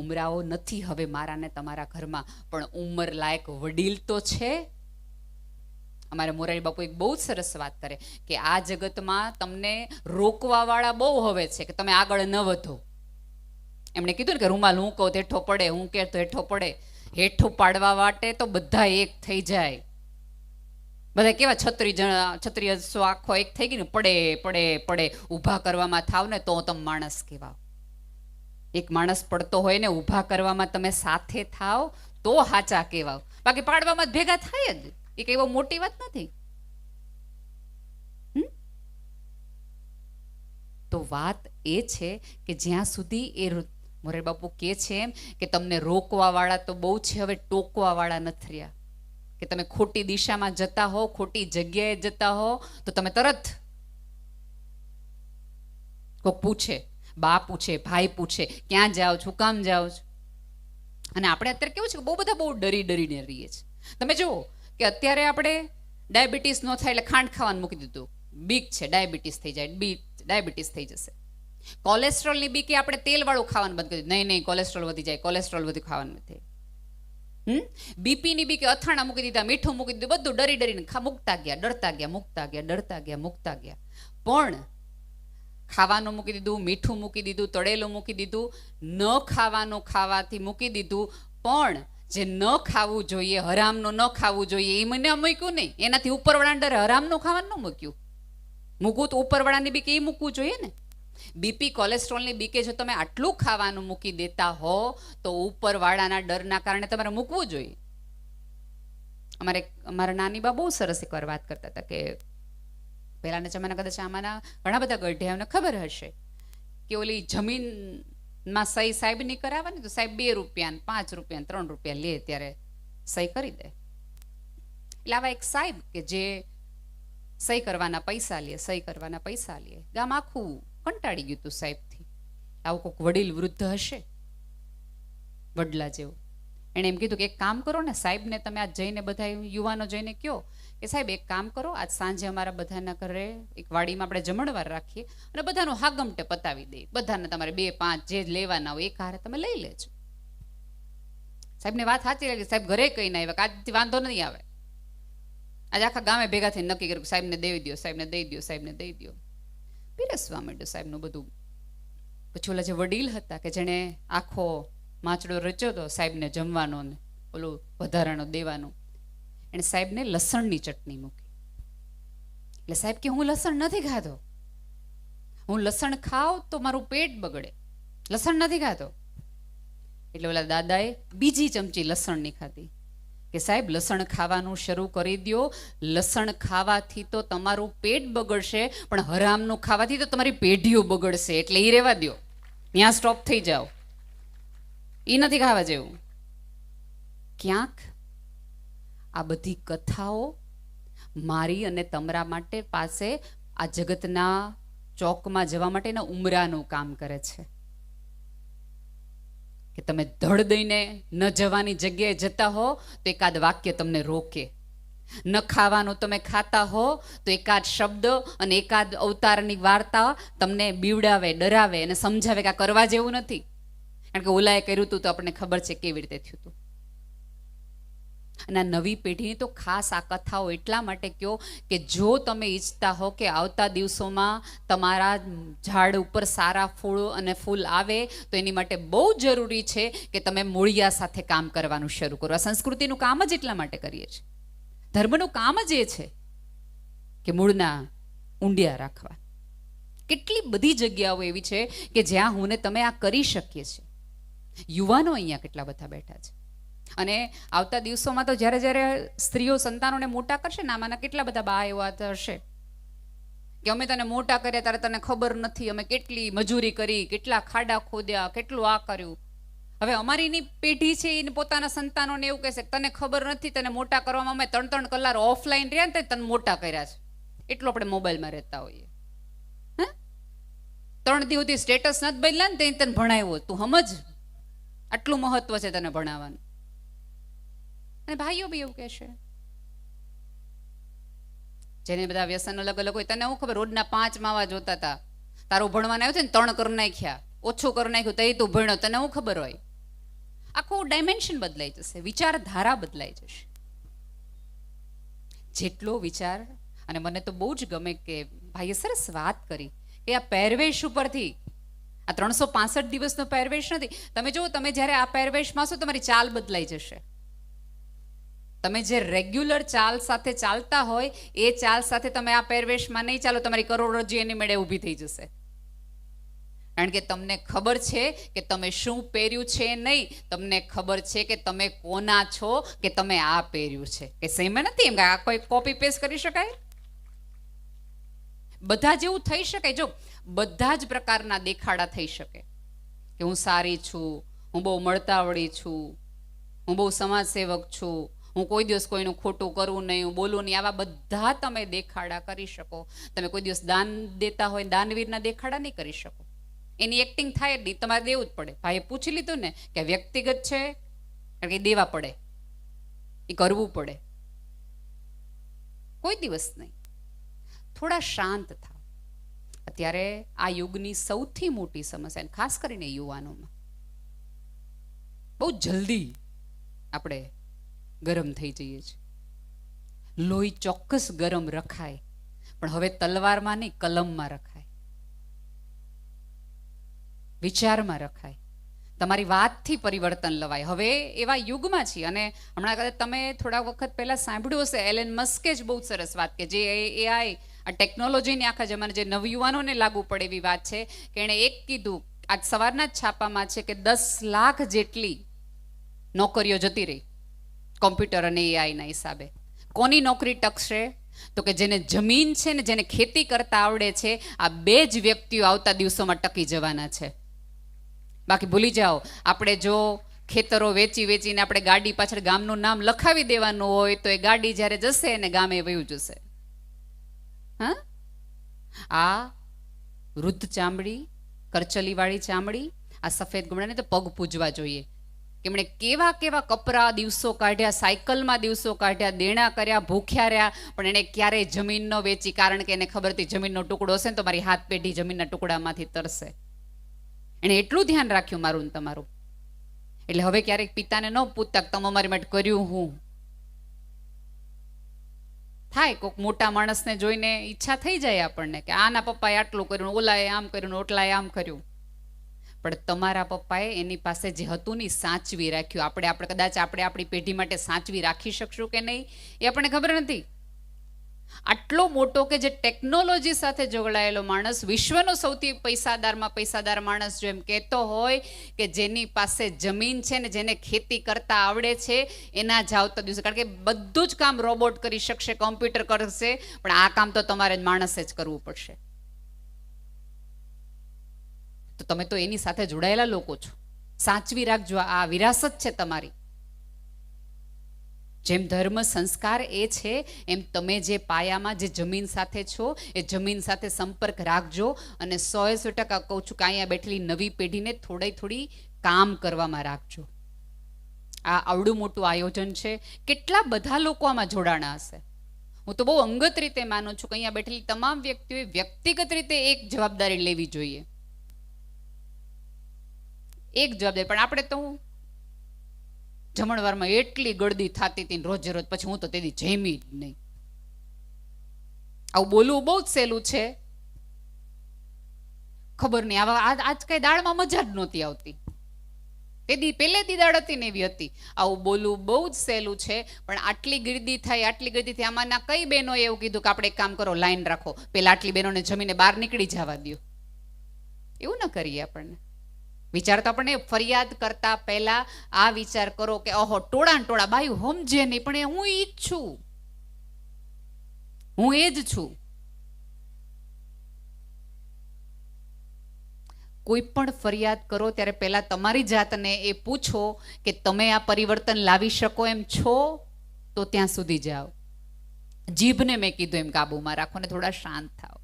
ઉમરાઓ નથી હવે મારાને તમારા ઘરમાં, પણ ઉંમર લાયક વડીલ તો છે. અમારે મોરારી બાપુ એક બહુ જ સરસ વાત કરે કે આ જગતમાં તમને રોકવા વાળા બહુ હવે છે કે તમે આગળ ન વધો. એમણે કીધું ને કે રૂમાલ હું કહું હેઠો પડે, હું કે તો હેઠો પડે. હેઠું પાડવા માટે તો બધા એક થઈ જાય. બધા કેવા છત્રી જણ, છત્રી આખો એક થઈ ગઈ ને, પડે પડે પડે, ઊભા કરવામાં થાવ ને તો તમે માણસ કહેવાવ. એક માણસ પડતો હોય ને ઊભા કરવામાં તમે સાથે થાવ તો હાચા કહેવાવ બાકી પાડવામાં ભેગા થાય જ. એ કઈ મોટી વાત નથી? તો વાત એ છે કે જ્યાં સુધી એ મોરે બાપુ કે છે એમ કે તમને રોકવા વાળા તો બહુ છે, હવે ટોકવા વાળા નથી રહ્યા. કે તમે ખોટી દિશામાં જતા હો, ખોટી જગ્યાએ જતા હો, તો તમે તરત કોક પૂછે. બા પૂછે ભાઈ પૂછે ક્યાં જાઓ છો, કામ જાઓ છો? અને આપણે અત્યારે કેવું છે બહુ બધા બહુ ડરી ડરીને રહીએ છીએ. તમે જુઓ કે અત્યારે આપણે ડાયાબિટીસ ન થાય એટલે ખાંડ ખાવાનું મૂકી દીધું. બીક છે, ડાયાબિટીસ થઈ જાય, બીક, ડાયાબિટીસ થઈ જશે. કોલેસ્ટ્રોલની બીકે આપણે તેલવાળું ખાવાનું બંધ કરી દીધું. નહીં નહીં, કોલેસ્ટ્રોલ વધી જાય, કોલેસ્ટ્રોલ વધુ ખાવાનું નથી. હમ? બીપીની બીકે અથાણા મૂકી દીધા, મીઠું મૂકી દીધું, બધું ડરી ડરીને મૂકતા ગયા, ડરતા ગયા, મૂકતા ગયા, ડરતા ગયા, મૂકતા ગયા. પણ ખાવાનું મૂકી દીધું, મીઠું મૂકી દીધું, તળેલું મૂકી દીધું, ન ખાવાનું ખાવાથી મૂકી દીધું, પણ જે ન ખાવું જોઈએ, હરામનું ન ખાવું જોઈએ, એ મને મૂક્યું નહીં. એનાથી ઉપરવાળા ડરે હરામનું ખાવાનું મૂક્યું. મૂકવું તો ઉપરવાળાની બીકે એ મૂકવું જોઈએ ને. બીપી, કોલેસ્ટ્રોલની બીકે જો તમે આટલું ખાવાનું મૂકી દેતા હો, તો ઉપરવાળાના ડરના કારણે તમારે મૂકવું જોઈએ. અમારે, અમારા નાની બા બહુ સરસ એકવાર વાત કરતા હતા કે પહેલાના જમાના કદાચ આમાંના ઘણા બધા ગઢિયાઓને ખબર હશે કે ઓલી જમીનમાં સહી સાહેબની કરાવવાની તો સાહેબ બે રૂપિયા પાંચ રૂપિયા ત્રણ રૂપિયા લે ત્યારે સહી કરી દે. એટલે આવા એક સાહેબ કે જે સહી કરવાના પૈસા લે, સહી કરવાના પૈસા લે, ગામ આખું કંટાળી ગયું હતું સાહેબથી. આવું કોઈક વડીલ વૃદ્ધ હશે? વડલા જેવું. એણે એમ કીધું કે એક કામ કરો ને, સાહેબને તમે આ જઈને બધા યુવાનો જઈને કહો કે સાહેબ, એક કામ કરો, આજ સાંજે અમારા બધાના ઘરે એક વાડીમાં આપણે જમણવાર રાખીએ અને બધાનું હાગમટે પતાવી દઈએ. બધાને તમારે બે, પાંચ જે લેવાના હોય એક હારે તમે લઈ લેજો. સાહેબને વાત સાચી લાગી. સાહેબ ઘરે કહીને આવ્યા કે આજથી વાંધો નહીં આવે. આજે આખા ગામે ભેગા થઈને નક્કી કર્યું સાહેબને દેવી દો સાહેબને દઈ દો સાહેબને દઈ દો પીરસવા માંડ્યું સાહેબનું બધું. પછી ઓલા જે વડીલ હતા કે જેણે આખો માચડો રચ્યો હતો સાહેબને જમવાનો ને ઓલું વધારાનો દેવાનું એણે સાહેબને લસણની ચટણી મૂકી. એટલે સાહેબ કે, હું લસણ નથી ખાધો. હું લસણ ખાવ તો મારું પેટ બગડે. લસણ નથી ખાતો એટલે ઓલા દાદાએ બીજી ચમચી લસણની ખાધી. કે સાહેબ, લસણ ખાવાનું શરૂ કરી દો લસણ ખાવાથી તો તમારું પેટ બગડશે, પણ હરામનું ખાવાથી તો તમારી પેઢીઓ બગડશે. એટલે એ રહેવા દ્યો. ત્યાં સ્ટોપ થઈ જાઓ. એ નથી ખાવા જેવું. ક્યાંક આ બધી કથાઓ મારી અને તમારા માટે પાસે આ જગતના ચોકમાં જવા માટેના ઉમરાનું કામ કરે છે. કે તમે ધડ દઈને ન જવાની જગ્યાએ જતા હો, તો એકાદ વાક્ય તમને રોકે. ન ખાવાનું તમે ખાતા હો, તો એકાદ શબ્દ અને એકાદ અવતારની વાર્તા તમને બીવડાવે, ડરાવે અને સમજાવે કે આ કરવા જેવું નથી. કારણ કે ઓલાએ કર્યું હતું તો આપણને ખબર છે કેવી રીતે થયું હતું અને નવી પેઢીની તો ખાસ આ કથાઓ એટલા માટે કહો કે જો તમે ઈચ્છતા હો કે આવતા દિવસોમાં તમારા ઝાડ ઉપર સારા ફૂલો અને ફૂલ આવે, તો એની માટે બહુ જરૂરી છે કે તમે મૂળિયા સાથે કામ કરવાનું શરૂ કરો. આ સંસ્કૃતિનું કામ જ એટલા માટે કરીએ છીએ. ધર્મનું કામ જ એ છે કે મૂળના ઊંડિયા રાખવા. કેટલી બધી જગ્યાઓ એવી છે કે જ્યાં હું ને તમે આ કરી શકીએ છીએ. યુવાનો અહીંયા કેટલા બધા બેઠા છે. અને આવતા દિવસોમાં તો જ્યારે જ્યારે સ્ત્રીઓ સંતાનોને મોટા કરશે ને આમાંના કેટલા બધા બા એવા હશે? કે અમે તને મોટા કર્યા ત્યારે તને ખબર નથી, અમે કેટલી મજૂરી કરી, કેટલા ખાડા ખોદ્યા, કેટલું આ કર્યું. હવે અમારીની પેઢી છે એને પોતાના સંતાનોને એવું કહેશે તને ખબર નથી, તને મોટા કરવામાં અમે ત્રણ ત્રણ કલાક ઓફલાઈન રહ્યા ને તને મોટા કર્યા છે. એટલું આપણે મોબાઈલમાં રહેતા હોઈએ. ત્રણ દિવસથી સ્ટેટસ નથી બદલા ને તે તને ભણાવ્યો તું સમજ? આટલું મહત્વ છે તને ભણાવવાનું. અને ભાઈઓ બી એવું કહેશે. જેને બધા વ્યસન અલગ અલગ હોય, તને હું ખબર, રોજના પાંચ માવા જોતા હતા તારું ભણવાના આવ્યું છે ને, ત્રણ કરી નાખ્યા. ઓછું કરી નાખ્યું તઈ તું ભણ્યો. તને હું ખબર હોય? આખું ડાયમેન્શન બદલાઈ જશે, વિચારધારા બદલાઈ જશે. જેટલો વિચાર, અને મને તો બહુ જ ગમે કે ભાઈએ સરસ વાત કરી કે આ પહેરવેશ ઉપરથી, આ ત્રણસો દિવસનો પહેરવેશ નથી. તમે જુઓ, તમે જ્યારે આ પહેરવેશમાં છો તમારી ચાલ બદલાઈ જશે. તમે જે રેગ્યુલર ચાલ સાથે ચાલતા હોય, એ ચાલ સાથે તમે આ પહેરવેશમાં નહીં ચાલો, તમારી કરોડરજી એની મેળે ઊભી થઈ જશે. કારણ કે તમને ખબર છે કે તમે શું પહેર્યું છે નહીં, તમને ખબર છે કે તમે કોના છો, કે તમે આ પહેર્યું છે. કે સેમ નથી એમ કે આ કોઈ કોપી પેસ્ટ કરી શકાય? બધા જેવું થઈ શકે, જો બધા જ પ્રકારના દેખાડા થઈ શકે. કે હું સારી છું, હું બહુ મળતાવળી છું, હું બહુ સમાજસેવક છું હું કોઈ દિવસ કોઈનું ખોટું કરું નહીં બોલું નહીં, આવા બધા તમે દેખાડા કરી શકો. તમે કોઈ દિવસ દાન દેતા હોય, દાનવીરના દેખાડા નહીં કરી શકો. એની એક્ટિંગ થાય જ નહીં, તમારે દેવું જ પડે. ભાઈએ પૂછી લીધું ને કે વ્યક્તિગત છે, કારણ કે દેવા પડે. એ કરવું પડે. કોઈ દિવસ નહીં. થોડા શાંત થાવ. અત્યારે આ યુગની સૌથી મોટી સમસ્યા ખાસ કરીને યુવાનોમાં. બહુ જલ્દી આપણે ગરમ થઈ જઈએ છીએ. લોહી ચોક્કસ ગરમ રખાય, પણ હવે તલવારમાં નહીં, કલમમાં રખાય. વિચારમાં રખાય. તમારી વાતથી પરિવર્તન લવાય. હવે એવા યુગમાં છીએ અને હમણાં કદાચ તમે થોડા વખત પહેલાં સાંભળ્યું હશે, એલેન મસ્કે જ બહુ સરસ વાત કે જે એઆઈ આ ટેકનોલોજીની આખા જમાના જે નવયુવાનોને લાગુ પડે એવી વાત છે કે એણે એક કીધું, આજ સવારના જ છાપામાં છે કે દસ લાખ જેટલી નોકરીઓ જતી રહી. કોમ્પ્યુટર અને એઆઈના હિસાબે. કોની નોકરી ટકશે? તો કે જેને જમીન છે ને જેને ખેતી કરતા આવડે છે, આ બે જ વ્યક્તિઓ આવતા દિવસોમાં ટકી જવાના છે. બાકી ભૂલી જાઓ, આપણે જો ખેતરો વેચી વેચીને આપણે ગાડી પાછળ ગામનું નામ લખાવી દેવાનું હોય, તો એ ગાડી જ્યારે જશે એને ગામે વયું જશે. હા? આ વૃદ્ધ ચામડી, કરચલીવાળી ચામડી, આ સફેદ ગુમડાને તો પગ પૂજવા જોઈએ. એમણે કેવા કેવા કપરા દિવસો કાઢ્યા, સાયકલમાં દિવસો કાઢ્યા, દેણા કર્યા, ભૂખ્યા રહ્યા, પણ એણે ક્યારેય જમીન ન વેચી, કારણ કે એને ખબર હતી જમીનનો ટુકડો હશે ને તો મારી હાથ પેઢી જમીનના ટુકડામાંથી તરશે. એણે એટલું ધ્યાન રાખ્યું મારું ને તમારું. એટલે હવે ક્યારેક પિતાને ન પૂછતા તમે અમારી માટે કર્યું હું? થાય કોઈક મોટા માણસને જોઈને ઈચ્છા થઈ જાય આપણને કે આના પપ્પાએ આટલું કર્યું, ઓલાએ આમ કર્યું, ઓટલાએ આમ કર્યું. પણ તમારા પપ્પાએ એની પાસે જે હતું ને સાચવી રાખ્યું. આપણે આપણે કદાચ આપણે આપણી પેઢી માટે સાચવી રાખી શકશું કે નહીં, એ આપણને ખબર નથી. આટલો મોટો કે જે ટેકનોલોજી સાથે જોગડાયેલો માણસ વિશ્વનો સૌથી પૈસાદારમાં પૈસાદાર માણસ જો એમ કહેતો હોય કે જેની પાસે જમીન છે ને જેને ખેતી કરતા આવડે છે, એના જ આવતા દિવસે. કારણ કે બધું જ કામ રોબોટ કરી શકશે કોમ્પ્યુટર કરશે, પણ આ કામ તો તમારે જ માણસે જ કરવું પડશે. તો તમે તો એની સાથે જોડાયેલા લોકો છો. સાચવી રાખજો, આ વિરાસત છે તમારી. જેમ ધર્મ સંસ્કાર એ છે, એમ તમે જે પાયામાં જે જમીન સાથે છો, એ જમીન સાથે સંપર્ક રાખજો અને સો સો ટકા કહું છું કે અહીંયા બેઠેલી નવી પેઢીને થોડી થોડી કામ કરવામાં રાખજો. આ આવડું મોટું આયોજન છે. કેટલા બધા લોકો આમાં જોડાણા હશે? હું તો બહુ અંગત રીતે માનું છું કે અહીંયા બેઠેલી તમામ વ્યક્તિઓએ વ્યક્તિગત રીતે એક જવાબદારી લેવી જોઈએ. એક જવાબદારી પણ આપણે તો હું જમણવારમાં એટલી ગળદી થતી હતી રોજે રોજ, પછી હું તો તેથી જમી જ નહીં. આવું બોલવું બહુ જ સહેલું છે. ખબર નહીં, આવા આજ કઈ દાળમાં મજા જ નહોતી આવતી. તેથી પહેલેથી દાળ હતી ને એવી હતી. આવું બોલવું બહુ જ સહેલું છે, પણ આટલી ગીર્દી થાય, આટલી ગીર્દી થાય, આમાંના કઈ બહેનોએ એવું કીધું કે, આપણે એક કામ કરો, લાઈન રાખો. પેલા આટલી બહેનોને જમીને બહાર નીકળી જવા દો એવું ન કરીએ આપણને. વિચાર તો આપણને ફરિયાદ કરતા પહેલા આ વિચાર કરો કે, ઓહો, ટોળા ટોળા બાયું સમજે નહીં, પણ હું ઈ છું. હું એ જ છું. કોઈ પણ ફરિયાદ કરો ત્યારે પહેલા તમારી જાતને એ પૂછો કે, તમે આ પરિવર્તન લાવી શકો એમ છો? તો ત્યાં સુધી જાઓ. જીભને મેં કીધું એમ, કાબુમાં રાખો ને થોડા શાંત થાઓ.